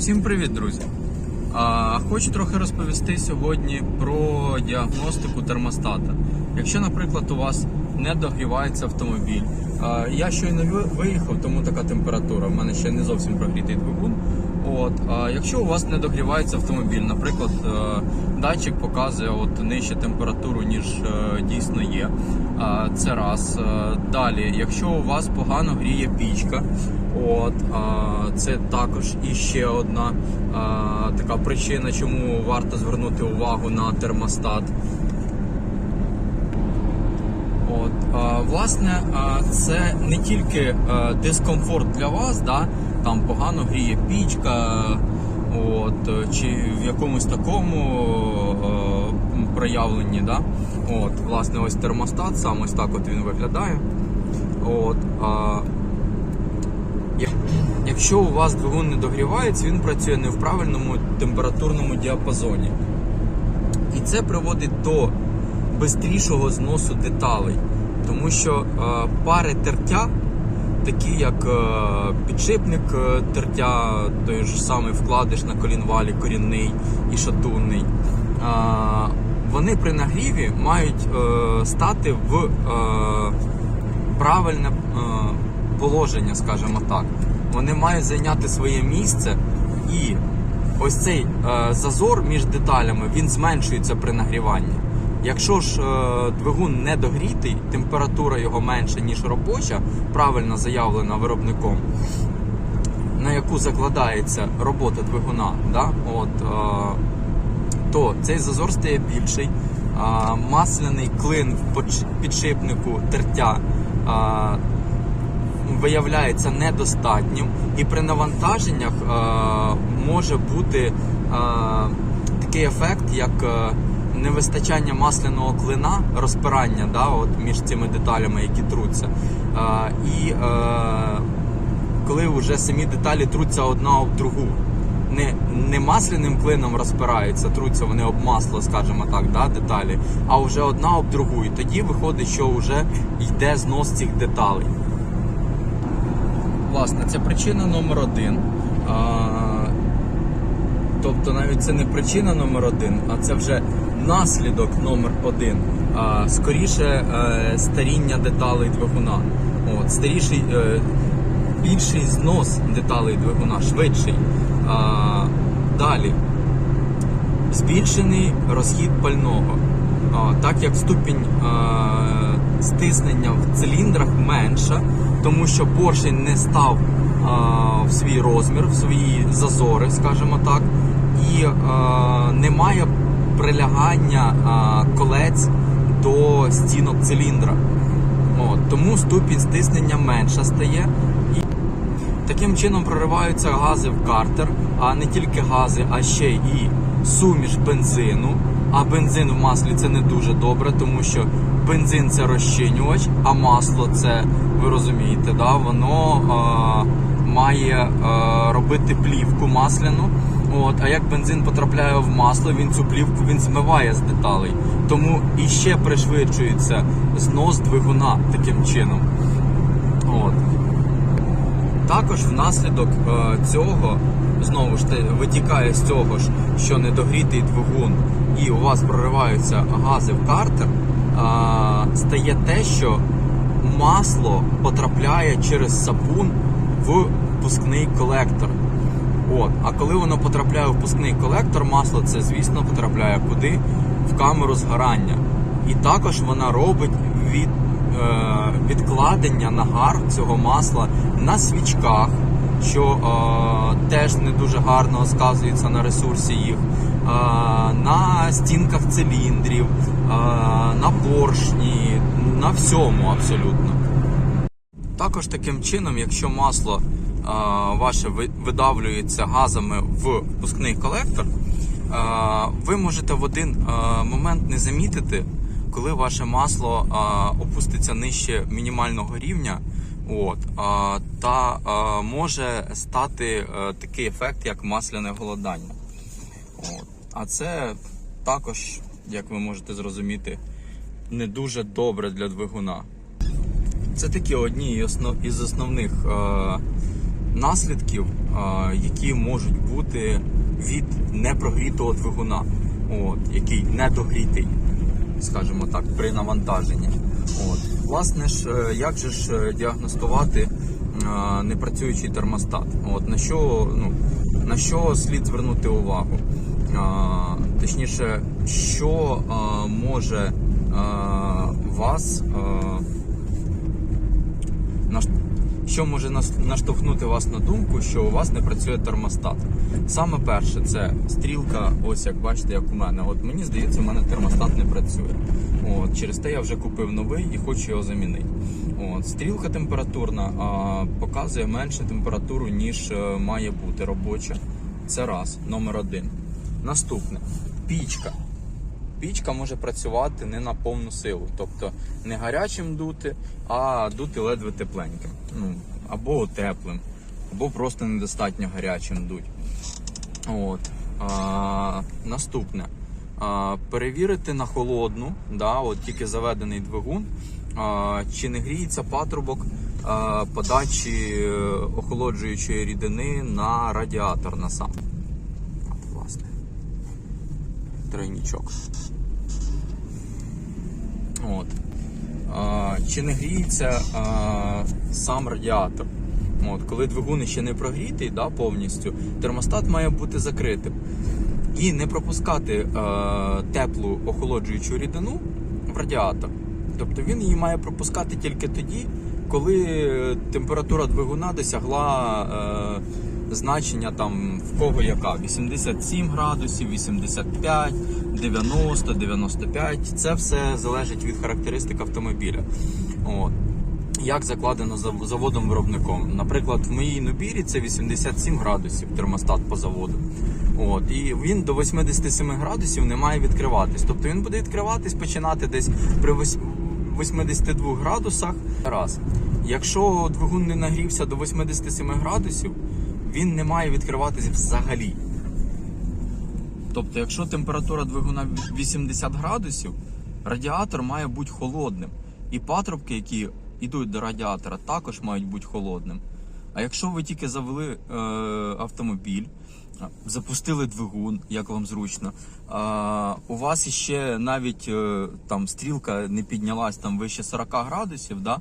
Всім привіт, друзі! А, хочу трохи розповісти сьогодні про діагностику термостата. Якщо, наприклад, у вас не догрівається автомобіль, а, я щойно ви- виїхав, тому така температура. У мене ще не зовсім прогрітий двигун. От, а якщо у вас не догрівається автомобіль, наприклад, е, датчик показує от нижче температуру, ніж е, дійсно є. Це раз. Е, Далі, якщо у вас погано гріє пічка, от а, це також іще одна а, така причина, чому варто звернути увагу на термостат. От, а, власне, а, це не тільки е, дискомфорт для вас, да, там погано гріє пічка, от, чи в якомусь такому е, проявленні. Да? От, власне, ось термостат, сам ось так от він виглядає. От, а, Якщо у вас двигун не догрівається, він працює не в правильному температурному діапазоні. І це приводить до бистрішого зносу деталей. Тому що е, пари тертя, такі як е, підшипник е, тертя, той ж самий вкладиш на колінвалі, корінний і шатунний, вони при нагріві мають стати в правильне положення, скажімо так. Вони мають зайняти своє місце і ось цей е, зазор між деталями він зменшується при нагріванні. Якщо ж е, двигун не догрітий, температура його менша, ніж робоча, правильно заявлена виробником, на яку закладається робота двигуна, да? От, е, то цей зазор стає більший. А, масляний клин в підшипнику тертя а, виявляється недостатнім, і при навантаженнях а, може бути а, такий ефект, як е, невистачання масляного клина, розпирання да, от, між цими деталями, які труться. І е, коли вже самі деталі труться одна об другу не, не масляним клином розпираються, труться вони об масло, скажімо так, да, деталі, а вже одна об другу. І тоді виходить, що вже йде знос цих деталей. Власне, це причина номер один. А, тобто навіть це не причина номер один, а це вже наслідок номер один. А, скоріше е, старіння деталей двигуна. От, старіший, е, більший знос деталей двигуна, швидший. А, далі. Збільшений розхід пального. А, так як ступінь а, стиснення в циліндрах менша, тому що поршень не став а, в свій розмір, в свої зазори, скажімо так, і а, немає прилягання а, колець до стінок циліндра. От, тому ступінь стиснення менша стає. І Таким чином прориваються гази в картер, а не тільки гази, а ще і суміш бензину. А бензин в маслі це не дуже добре, тому що бензин це розчинювач, а масло це, ви розумієте, да, воно е, має е, робити плівку масляну. От, а як бензин потрапляє в масло, він цю плівку він змиває з деталей. Тому іще пришвидшується знос двигуна таким чином. От. Також внаслідок е, цього знову ж таки витікає з цього ж, що недогрітий двигун і у вас прориваються гази в картер, е, стає те, що масло потрапляє через сапун в впускний колектор. От, а коли воно потрапляє в впускний колектор, масло це, звісно, потрапляє куди? В камеру згорання. І також вона робить від, е, відкладення нагар цього масла на свічках, що е, теж не дуже гарно сказується на ресурсі їх, е, на стінках циліндрів, е, на поршні, на всьому абсолютно. Також таким чином, якщо масло е, ваше видавлюється газами в впускний колектор, е, ви можете в один е, момент не замітити, коли ваше масло е, опуститься нижче мінімального рівня. От, та може стати е, такий ефект, як масляне голодання. А це також, як ви можете зрозуміти, не дуже добре для двигуна. Це такі одні із основних е, наслідків, е, які можуть бути від непрогрітого двигуна, от, який недогрітий, скажімо так, при навантаженні. От. Власне ж, е, як же ж е, діагностувати е, непрацюючий термостат? От, на, що, ну, на що слід звернути увагу? Точніше, що може вас наш- що може наштовхнути вас на думку, що у вас не працює термостат? Саме перше, це стрілка, ось як бачите, як у мене. От мені здається, у мене термостат не працює. От, через те я вже купив новий і хочу його замінити. От, стрілка температурна а, показує менше температуру, ніж е, має бути робоча. Це раз, номер один. Наступне пічка. Пічка може працювати не на повну силу, тобто не гарячим дути, а дути ледве тепленьким. Ну, або теплим, або просто недостатньо гарячим дуть. От. А, наступне. А, перевірити на холодну, да, от тільки заведений двигун, а, чи не гріється патрубок а, подачі е, охолоджуючої рідини на радіатор на. От, власне. Тройнічок. От. А, чи не гріється а, сам радіатор? От, коли двигун ще не прогрітий да, повністю, термостат має бути закритим. І не пропускати е, теплу охолоджуючу рідину в радіатор. Тобто він її має пропускати тільки тоді, коли температура двигуна досягла е, значення там в кого яка 87 градусів, 85, 90, 95. Це все залежить від характеристик автомобіля. От. Як закладено заводом-виробником. Наприклад, в моїй Нубірі це 87 градусів термостат по заводу. От, і він до 87 градусів не має відкриватись. Тобто він буде відкриватись, починати десь при 82 градусах. Раз. Якщо двигун не нагрівся до 87 градусів, він не має відкриватись взагалі. Тобто, якщо температура двигуна 80 градусів, радіатор має бути холодним. І патрубки, які йдуть до радіатора, також мають бути холодним. А якщо ви тільки завели е, автомобіль, запустили двигун, як вам зручно, а, у вас іще навіть е, там стрілка не піднялась там вище 40 градусів да,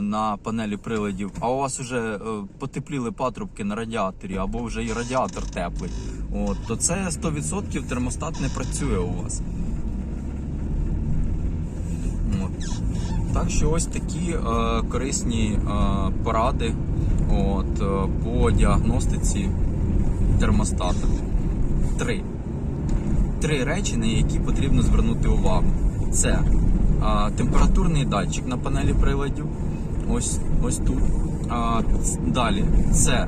на панелі приладів, а у вас вже е, потепліли патрубки на радіаторі, або вже і радіатор теплий, от, то це 100% термостат не працює у вас. От. Так що ось такі е, корисні е, поради от, е, по діагностиці термостата. Три. Три речі, на які потрібно звернути увагу. Це е, температурний датчик на панелі приладів. Ось, ось тут. А, далі це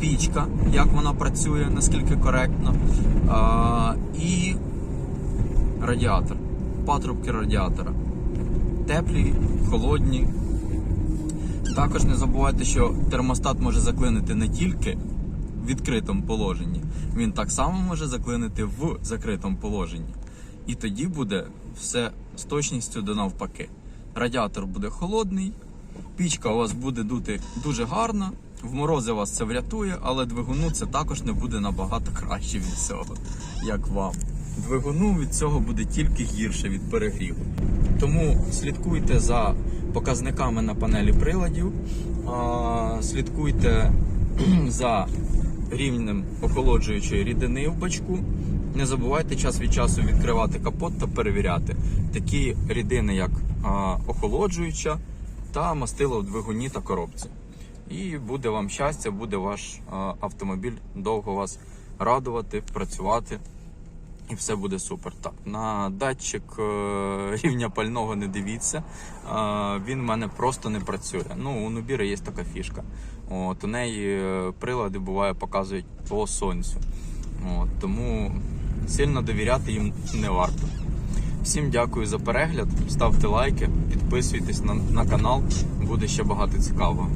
пічка, як вона працює, наскільки коректно. А, і радіатор. Патрубки радіатора теплі, холодні. Також не забувайте, що термостат може заклинити не тільки в відкритому положенні, він так само може заклинити в закритому положенні. І тоді буде все з точністю до навпаки. Радіатор буде холодний, пічка у вас буде дути дуже гарно, в морози вас це врятує, але двигуну це також не буде набагато краще від цього, як вам. Двигуну від цього буде тільки гірше від перегріву. Тому слідкуйте за показниками на панелі приладів, слідкуйте за рівнем охолоджуючої рідини в бачку. Не забувайте час від часу відкривати капот та перевіряти такі рідини, як охолоджуюча та мастило в двигуні та коробці. І буде вам щастя, буде ваш автомобіль довго вас радувати, працювати. І все буде супер. Так, на датчик е, рівня пального не дивіться. Він в мене просто не працює. Ну, у Нубіри є така фішка. От, у неї е, прилади буває показують по сонцю. От, тому сильно довіряти їм не варто. Всім дякую за перегляд. Ставте лайки, підписуйтесь на, на канал, буде ще багато цікавого.